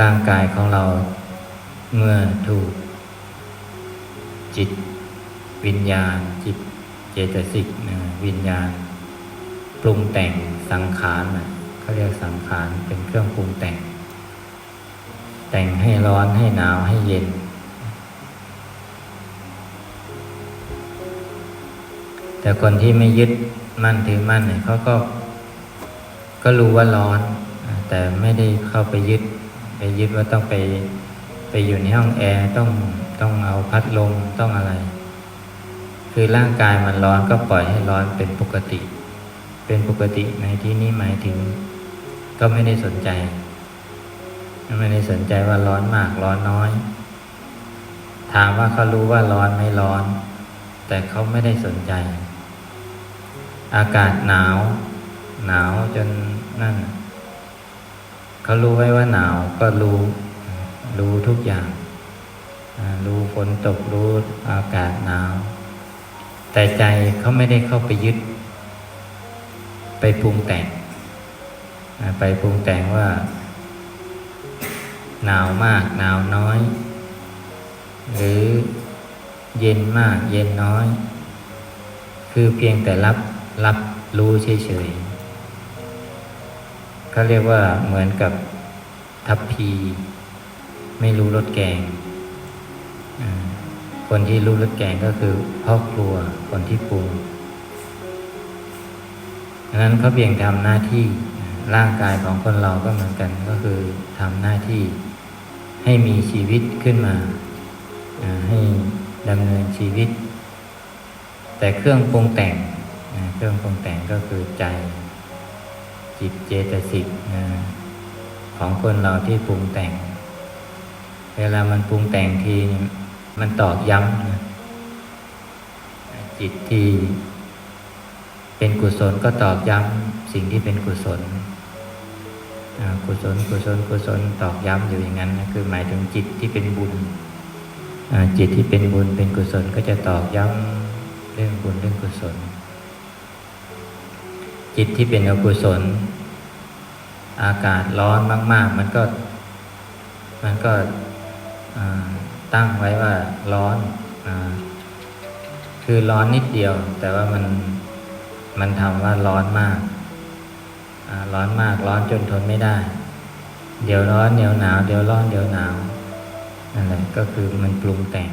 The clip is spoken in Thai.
ร่างกายของเรา เมื่อถูก จิต วิญญาณ จิตเจตสิกนะวิญญาณ ปรุงแต่งสังขารนะเขาเรียกสังขารเป็นเครื่องปรุงแต่ง แต่งให้ร้อนให้หนาวให้เย็น แต่คนที่ไม่ยึดมั่นถือมั่นเนี่ยเขาก็ ก็รู้ว่าร้อน แต่ไม่ได้เข้าไปยึด ยึดว่าต้องไปไปอยู่ในห้องแอร์ต้องต้องเอาพัดลมต้องอะไร คือร่างกายมันร้อนก็ปล่อยให้ร้อนเป็นปกติ เป็นปกติในที่นี้หมายถึง ก็ไม่ได้สนใจ ไม่ได้สนใจว่าร้อนมากร้อนน้อย ถามว่าเขารู้ว่าร้อนไม่ร้อน แต่เขาไม่ได้สนใจ อากาศหนาว หนาวจนนั่น เขารู้ไว้ว่าหนาวก็รู้ รู้ทุกอย่าง รู้ฝนตกรู้อากาศหนาว แต่ใจเขาไม่ได้เข้าไปยึด ไปปรุงแต่ง ไปปรุงแต่งว่า หนาวมากหนาวน้อย หรือเย็นมากเย็นน้อย คือเพียงแต่รับรับรู้เฉยๆ เขาเรียกว่าเหมือนกับทัพพี ไม่รู้รสแกง คนที่รู้รสแกงก็คือพ่อครัวคนที่ปรุงดังนั้นเขาเพียงทำหน้าที่ร่างกายของคนเราก็เหมือนกันก็คือทำหน้าที่ให้มีชีวิตขึ้นมา ให้ดำเนินชีวิต แต่เครื่องปรุงแต่งเครื่องปรุงแต่งก็คือใจ จิตเจตสิกนะของคนเราที่ปรุงแต่ง เวลามันปรุงแต่งทีมันตอกย้ำนะจิตที่เป็นกุศลก็ตอกย้ำสิ่งที่เป็นกุศลกุศลกุศลกุศลตอกย้ำอยู่อย่างนั้นนะคือหมายถึงจิตที่เป็นบุญจิตที่เป็นบุญเป็นกุศลก็จะตอกย้ำเรื่องบุญเรื่องกุศล จิตที่เป็นอกุศล อากาศร้อนมาก ๆ มันก็ มันก็ตั้งไว้ว่าร้อนอคือร้อนนิดเดียว แต่ว่ามันมันทำว่าร้อนมาก ร้อนมากร้อนจนทนไม่ได้ เดี๋ยวร้อนเดี๋ยวหนาว เดี๋ยวร้อนเดี๋ยวหนาวนั่นแหละก็คือมันปรุงแต่ง